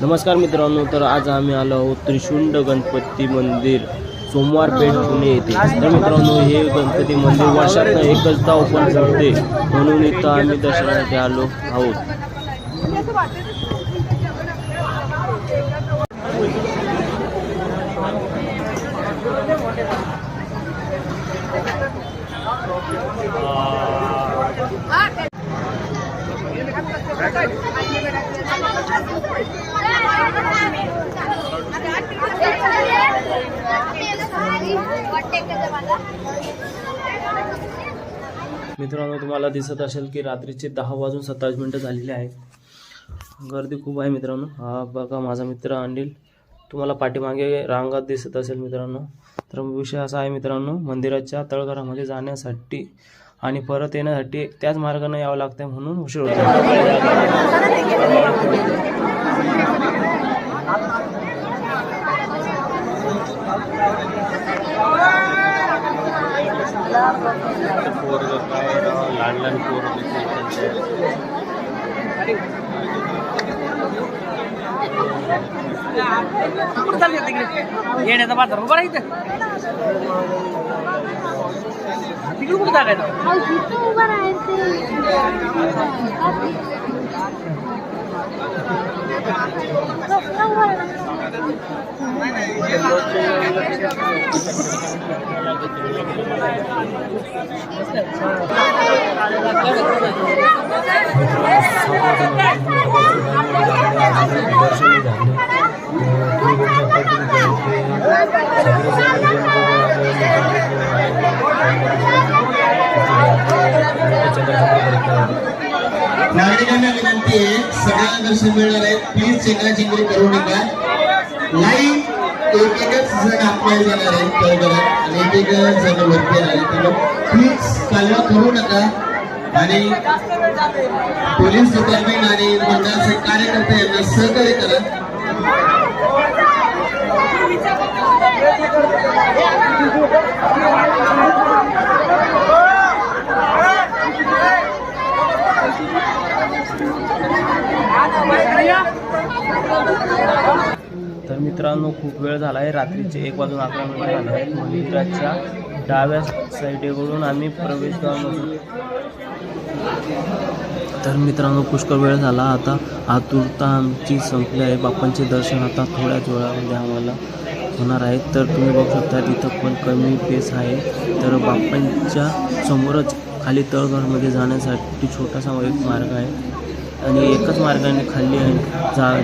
नमस्कार मित्रांनो तर आज आम्ही आलो आहोत त्रिशुंड गणपती मंदिर सोमवार पेठ पुणे येथे. तर मित्रांनो हे गणपती मंदिर वर्षातनं एकचदा ओपन करते म्हणून इथं आम्ही दर्शनासाठी आलो आहोत. मित्रांनो तुम्हाला दिसत असेल की रात्रीचे दहा वाजून सत्तावीस मिनटं झालेली आहे गर्दी खूप आहे मित्रांनो. हा बघा माझा मित्र अनिल. तुम्हाला पाठीमागे रांगात दिसत असेल मित्रांनो. तर विषय असा आहे मित्रांनो मंदिराच्या तळघरामध्ये जाण्यासाठी आणि परत येण्यासाठी त्याच मार्गाने यावं लागतं म्हणून उशीर होतो काय लहान लहान पोरं कुठं चालली होती तिकडे येण्याचा बाजार उभा राहायचं तिकडे कुठं टाकायचं उभं राहायचं नागरिकांना विनंती आहे सगळ्यांना दर्शन मिळणार आहे प्लीज चेंगरा चिंगरी करू नका लाईव्ह एक एकच जण आपल्या जाणार आहे तळघरात आणि एक एक जण वरती येणार आहे त्यामुळे प्लीज कालवा करू नका. आणि पोलीस डिपार्टमेंट आणि मंडळाचे कार्यकर्ते यांना सहकार्य करा. तर मित्रांनो खूप वेळ झाला आहे रात्रीचे एक वाजून अकरा मिनिट झाले आहे मंदिराच्या डाव्या साईडकडून आम्ही प्रवेशद्वारामधून तर मित्रांनो पुष्कळ वेळ झाला. आता आतुरता आमची संपली आहे. बाप्पांचे दर्शन आता थोड्याच वेळामध्ये आम्हाला होणार आहे. तर तुम्ही बघू शकता तिथं पण कमी पेस आहे. तर बाप्पांच्या समोरच खाली तळघरमध्ये जाण्यासाठी छोटासा एक मार्ग आहे. आणि एकच मार्गाने खाली आहे जा